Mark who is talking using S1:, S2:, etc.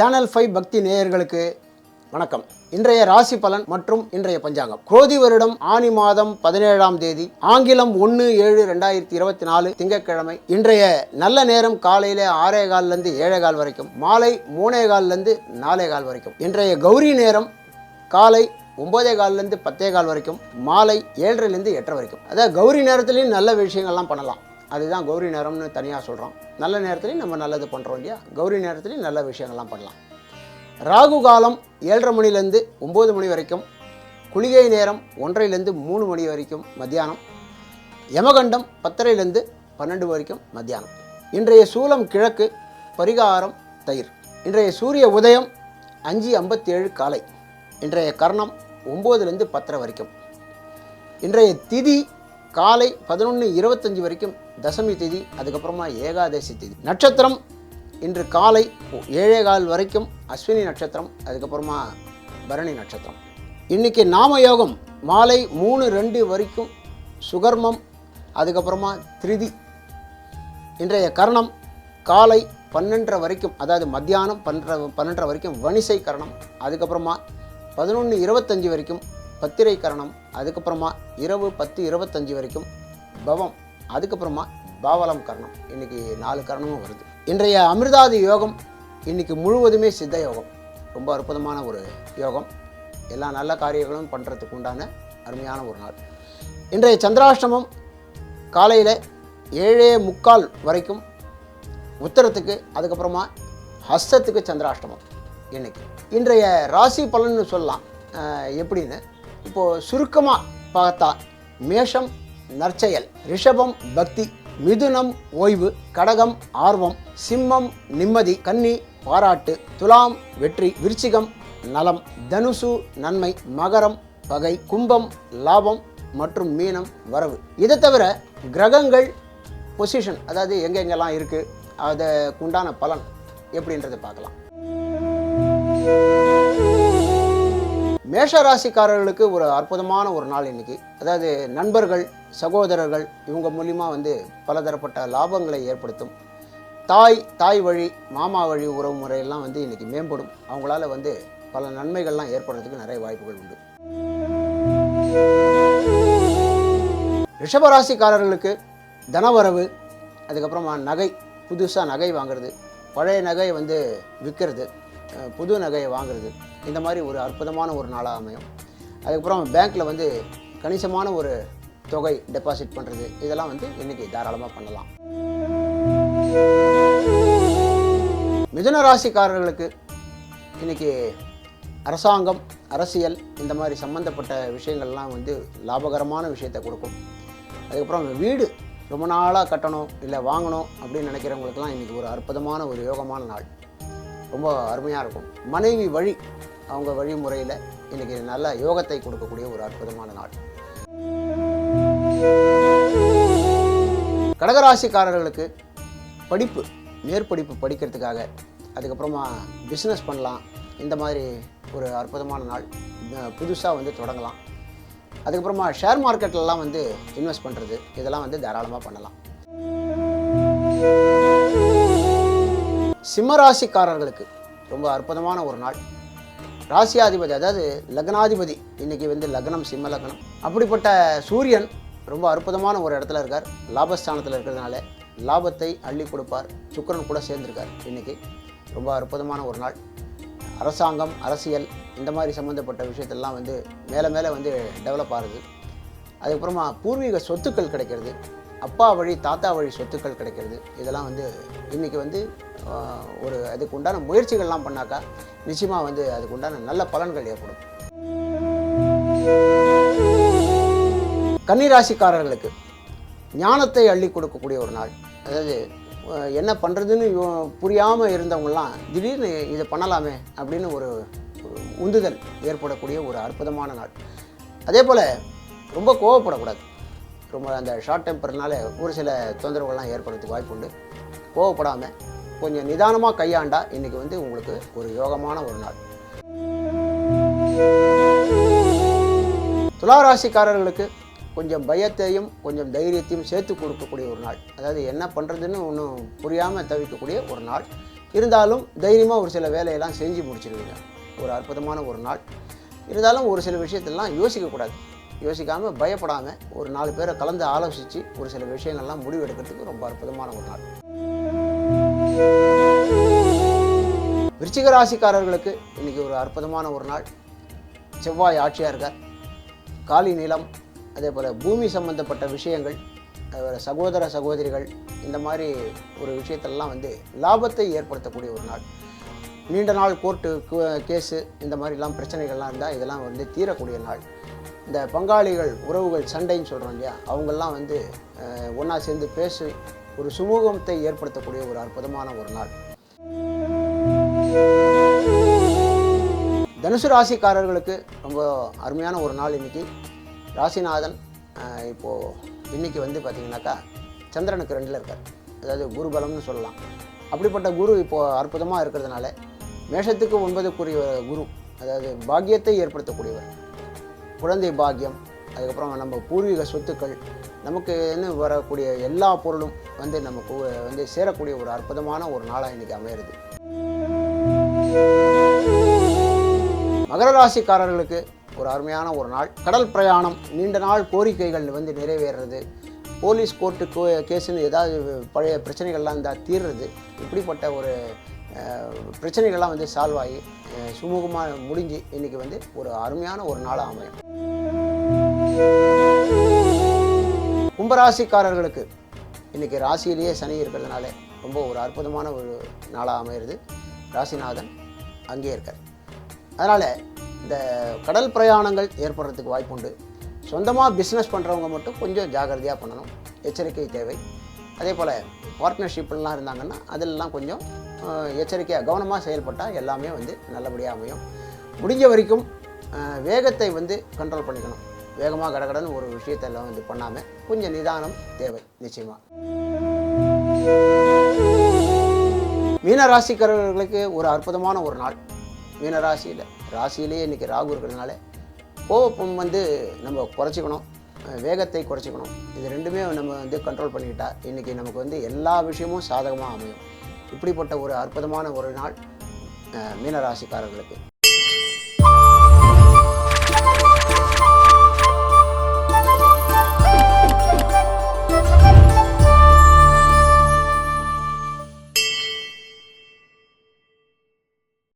S1: Channel five பக்தி நேயர்களுக்கு வணக்கம். இன்றைய ராசி பலன் மற்றும் இன்றைய பஞ்சாங்கம். குரோதி வருடம் ஆனி மாதம் பதினேழாம் தேதி ஆங்கிலம் ஒன்று ஏழு ரெண்டாயிரத்தி இருபத்தி நாலு திங்கட்கிழமை. இன்றைய நல்ல நேரம் காலையில ஆறே கால்லேருந்து ஏழே கால் வரைக்கும் மாலை மூணே கால்லேருந்து நாலே கால் வரைக்கும். இன்றைய கௌரி நேரம் காலை ஒம்போதே கால்லேருந்து பத்தே கால் வரைக்கும் மாலை ஏழரைலேருந்து எட்டரை வரைக்கும். அதாவது கௌரி நேரத்துலேயும் நல்ல விஷயங்கள்லாம் பண்ணலாம். அதுதான் கௌரி நேரம்னு தனியாக சொல்கிறோம் நல்ல நேரத்துலையும் நம்ம நல்லது பண்ணுறோம் இல்லையா? கௌரி நேரத்துலையும் நல்ல விஷயங்கள்லாம் பண்ணலாம். ராகு காலம் ஏழரை மணிலேருந்து ஒம்பது மணி வரைக்கும் குளிகை நேரம் ஒன்றையிலேருந்து மூணு மணி வரைக்கும் மத்தியானம் யமகண்டம் பத்தரையிலேருந்து பன்னெண்டு வரைக்கும் மத்தியானம். இன்றைய சூலம் கிழக்கு பரிகாரம் தயிர். இன்றைய சூரிய உதயம் அஞ்சு ஐம்பத்தேழு காலை. இன்றைய கர்ணம் ஒம்போதுலேருந்து பத்தரை வரைக்கும். இன்றைய திதி காலை பதினொன்று இருபத்தஞ்சி வரைக்கும் தசமி திதி அதுக்கப்புறமா ஏகாதசி திதி. நட்சத்திரம் இன்று காலை ஏழே கால் வரைக்கும் அஸ்வினி நட்சத்திரம் அதுக்கப்புறமா பரணி நட்சத்திரம். இன்னைக்கு நாம யோகம் மாலை மூணு ரெண்டு வரைக்கும் சுகர்மம் அதுக்கப்புறமா திருதி. இன்றைய கரணம் காலை பன்னெண்டரை வரைக்கும் அதாவது மத்தியானம் பன்னெண்டரை பன்னெண்டரை வரைக்கும் வணிசை கரணம் அதுக்கப்புறமா பதினொன்று இருபத்தஞ்சி வரைக்கும் பத்திரை கரணம் அதுக்கப்புறமா இரவு பத்து இருபத்தஞ்சி வரைக்கும் பவம் அதுக்கப்புறமா பாவலம் கரணம். இன்னைக்கு நாலு கரணமும் வருது. இன்றைய அமிர்தாதி யோகம் இன்றைக்கி முழுவதுமே சித்த யோகம். ரொம்ப அற்புதமான ஒரு யோகம். எல்லா நல்ல காரியங்களும் பண்ணுறதுக்கு உண்டான அருமையான ஒரு நாள். இன்றைய சந்திராஷ்டமம் காலையில் ஏழே முக்கால் வரைக்கும் உத்தரத்துக்கு அதுக்கப்புறமா ஹஸ்தத்துக்கு சந்திராஷ்டமம் இன்றைக்கி இன்றைய ராசி பலன்னு சொல்லலாம். எப்படின்னு இப்போது சுருக்கமாக பார்த்தா மேஷம் நற்செயல் ரிஷபம் பக்தி மிதுனம் ஓய்வு கடகம் ஆர்வம் சிம்மம் நிம்மதி கன்னி பாராட்டு துலாம் வெற்றி விருச்சிகம் நலம் தனுசு நன்மை மகரம் பகை கும்பம் லாபம் மற்றும் மீனம் வரவு. இதை தவிர கிரகங்கள் பொசிஷன் அதாவது எங்கெங்கெல்லாம் இருக்குது அதுக்கு உண்டான பலன் எப்படின்றத பார்க்கலாம். மேஷ ராசிக்காரர்களுக்கு ஒரு அற்புதமான ஒரு நாள் இன்றைக்கி அதாவது நண்பர்கள் சகோதரர்கள் இவங்க மூலிமா வந்து பலதரப்பட்ட லாபங்களை ஏற்படுத்தும். தாய் தாய் வழி மாமா வழி உறவு முறையெல்லாம் வந்து இன்றைக்கி மேம்படும். அவங்களால வந்து பல நன்மைகள்லாம் ஏற்படுறதுக்கு நிறைய வாய்ப்புகள் உண்டு. ரிஷபராசிக்காரர்களுக்கு தனவரவு அதுக்கப்புறமா நகை புதுசாக நகை வாங்குறது பழைய நகையை வந்து விற்கிறது. புது நகையை வாங்குறது. இந்த மாதிரி ஒரு அற்புதமான ஒரு நாளாக அமையும். அதுக்கப்புறம் பேங்க்கில் வந்து கணிசமான ஒரு தொகை டெபாசிட் பண்ணுறது இதெல்லாம் வந்து இன்றைக்கி தாராளமாக பண்ணலாம். மிதுன ராசிக்காரர்களுக்கு இன்னைக்கு அரசாங்கம் அரசியல் இந்த மாதிரி சம்மந்தப்பட்ட விஷயங்கள்லாம் வந்து லாபகரமான விஷயத்தை கொடுக்கும். அதுக்கப்புறம் வீடு ரொம்ப நாளாக கட்டணும் இல்லை வாங்கணும் அப்படின்னு நினைக்கிறவங்களுக்கெல்லாம் இன்றைக்கி ஒரு அற்புதமான ஒரு யோகமான நாள். ரொம்ப அருமையாக இருக்கும். மனைவி வழி அவங்க வழிமுறையில் இன்றைக்கி நல்ல யோகத்தை கொடுக்கக்கூடிய ஒரு அற்புதமான நாள். கடகராசிக்காரர்களுக்கு படிப்பு மேற்படிப்பு படிக்கிறதுக்காக அதுக்கப்புறமா பிஸ்னஸ் பண்ணலாம். இந்த மாதிரி ஒரு அற்புதமான நாள் புதுசாக வந்து தொடங்கலாம். அதுக்கப்புறமா ஷேர் மார்க்கெட்லலாம் வந்து இன்வெஸ்ட் பண்ணுறது இதெல்லாம் வந்து தாராளமாக பண்ணலாம். சிம்மராசிக்காரர்களுக்கு ரொம்ப அற்புதமான ஒரு நாள். ராசியாதிபதி அதாவது லக்னாதிபதி இன்றைக்கி வந்து லக்னம் சிம்ம லக்னம். அப்படிப்பட்ட சூரியன் ரொம்ப அற்புதமான ஒரு இடத்துல இருக்கார். லாபஸ்தானத்தில் இருக்கிறதுனால லாபத்தை அள்ளி கொடுப்பார். சுக்கரன் கூட சேர்ந்திருக்கார் இன்றைக்கி ரொம்ப அற்புதமான ஒரு நாள். அரசாங்கம் அரசியல் இந்த மாதிரி சம்மந்தப்பட்ட விஷயத்தெல்லாம் வந்து மேலே மேலே வந்து டெவலப் ஆகுது. அதுக்கப்புறமா பூர்வீக சொத்துக்கள் கிடைக்கிறது. அப்பா வழி தாத்தா வழி சொத்துக்கள் கிடைக்கிறது. இதெல்லாம் வந்து இன்றைக்கி வந்து ஒரு அதுக்கு உண்டான முயற்சிகள்லாம் பண்ணாக்கா நிச்சயமாக வந்து அதுக்கு உண்டான நல்ல பலன்கள் ஏற்படும். கன்னிராசிக்காரர்களுக்கு ஞானத்தை அள்ளி கொடுக்கக்கூடிய ஒரு நாள். அதாவது என்ன பண்ணுறதுன்னு புரியாமல் இருந்தவங்கலாம் திடீர்னு இதை பண்ணலாமே அப்படின்னு ஒரு ஒரு உந்துதல் ஏற்படக்கூடிய ஒரு அற்புதமான நாள். அதே போல் ரொம்ப கோவப்படக்கூடாது. ரொம்ப அந்த ஷார்ட் டெம்பர்னால ஒரு சில தொந்தரவுகள்லாம் ஏற்படுறதுக்கு வாய்ப்பு உண்டு. கோவப்படாமல் கொஞ்சம் நிதானமாக கையாண்டா இன்றைக்கி வந்து உங்களுக்கு ஒரு யோகமான ஒரு நாள். துளாராசிக்காரர்களுக்கு கொஞ்சம் பயத்தையும் கொஞ்சம் தைரியத்தையும் சேர்த்து கொடுக்கக்கூடிய ஒரு நாள். அதாவது என்ன பண்ணுறதுன்னு ஒன்றும் புரியாமல் தவிக்கக்கூடிய ஒரு நாள். இருந்தாலும் தைரியமாக ஒரு சில வேலையெல்லாம் செஞ்சு முடிச்சிருவீங்க. ஒரு அற்புதமான ஒரு நாள். இருந்தாலும் ஒரு சில விஷயத்தெல்லாம் யோசிக்கக்கூடாது. யோசிக்காமல் பயப்படாமல் ஒரு நாலு பேரை கலந்து ஆலோசித்து ஒரு சில விஷயங்கள்லாம் முடிவு எடுக்கிறதுக்கு ரொம்ப அற்புதமான ஒரு நாள். விருச்சிக ராசிக்காரர்களுக்கு இன்றைக்கி ஒரு அற்புதமான ஒரு நாள். செவ்வாய் ஆட்சியாக இருக்கார். காலி நிலம் அதே போல் பூமி சம்பந்தப்பட்ட விஷயங்கள் அதே சகோதர சகோதரிகள் இந்த மாதிரி ஒரு விஷயத்தெல்லாம் வந்து லாபத்தை ஏற்படுத்தக்கூடிய ஒரு நாள். நீண்ட நாள் கோர்ட்டு கேஸு இந்த மாதிரிலாம் பிரச்சனைகள்லாம் இருந்தால் இதெல்லாம் வந்து தீரக்கூடிய நாள். இந்த பங்காளிகள் உறவுகள் சண்டைன்னு சொல்கிறோம் இல்லையா? அவங்கெல்லாம் வந்து ஒன்றா சேர்ந்து பேசி ஒரு சுமூகத்தை ஏற்படுத்தக்கூடிய ஒரு அற்புதமான ஒரு நாள். தனுசு ராசிக்காரர்களுக்கு ரொம்ப அருமையான ஒரு நாள் இன்றைக்கி ராசிநாதன் இப்போது இன்றைக்கி இன்னைக்கு வந்து பார்த்திங்கனாக்கா சந்திரனுக்கு ரெண்டில் இருக்கார். அதாவது குருபலம்னு சொல்லலாம். அப்படிப்பட்ட குரு இப்போது அற்புதமாக இருக்கிறதுனால மேஷத்துக்கு ஒன்பதுக்குரிய குரு அதாவது பாக்கியத்தை ஏற்படுத்தக்கூடியவர். குழந்தை பாக்கியம் அதுக்கப்புறம் நம்ம பூர்வீக சொத்துக்கள் நமக்கு என்ன வரக்கூடிய எல்லா பொருளும் வந்து நமக்கு வந்து சேரக்கூடிய ஒரு அற்புதமான ஒரு நாளாக இன்றைக்கி அமையிறது. மகர ராசிக்காரர்களுக்கு ஒரு அருமையான ஒரு நாள். கடல் பிரயாணம் நீண்ட நாள் கோரிக்கைகள் வந்து நிறைவேறது போலீஸ் கோர்ட்டு கேஸுன்னு ஏதாவது பழைய பிரச்சனைகள்லாம் இருந்தால் தீர்றது. இப்படிப்பட்ட ஒரு பிரச்சனைகள்லாம் வந்து சால்வ் ஆகி சுமூகமாக முடிஞ்சு இன்றைக்கி வந்து ஒரு அருமையான ஒரு நாளாக அமையும். கும்பராசிக்காரர்களுக்கு இன்றைக்கி ராசியிலேயே சனி இருக்கிறதுனால ரொம்ப ஒரு அற்புதமான ஒரு நாளாக அமையிறது. ராசிநாதன் அங்கே இருக்கார். அதனால் இந்த கடல் பிரயாணங்கள் ஏற்படுறதுக்கு வாய்ப்புண்டு சொந்தமாக பிஸ்னஸ் பண்ணுறவங்க மட்டும் கொஞ்சம் ஜாகிரதையாக பண்ணணும். எச்சரிக்கை தேவை. அதே போல் பார்ட்னர்ஷிப்லாம் இருந்தாங்கன்னா அதிலெல்லாம் கொஞ்சம் எச்சரிக்கையாக கவனமாக செயல்பட்டால் எல்லாமே வந்து நல்லபடியாக அமையும். முடிஞ்ச வரைக்கும் வேகத்தை வந்து கண்ட்ரோல் பண்ணிக்கணும். வேகமாக கடகடன்னு ஒரு விஷயத்தெல்லாம் வந்து பண்ணாமல் கொஞ்சம் நிதானம் தேவை நிச்சயமாக மீனராசிக்காரர்களுக்கு ஒரு அற்புதமான ஒரு நாள். மீனராசியில் ராசியிலேயே இன்றைக்கி ராகு இருக்கிறதுனால கோபம் வந்து நம்ம குறைச்சிக்கணும் வேகத்தை குறைச்சிக்கணும். இது ரெண்டுமே நம்ம வந்து கண்ட்ரோல் பண்ணிக்கிட்டால் இன்றைக்கி நமக்கு வந்து எல்லா விஷயமும் சாதகமாக அமையும். இப்படிப்பட்ட ஒரு அற்புதமான ஒரு நாள் மீனராசிக்காரர்களுக்கு. மீன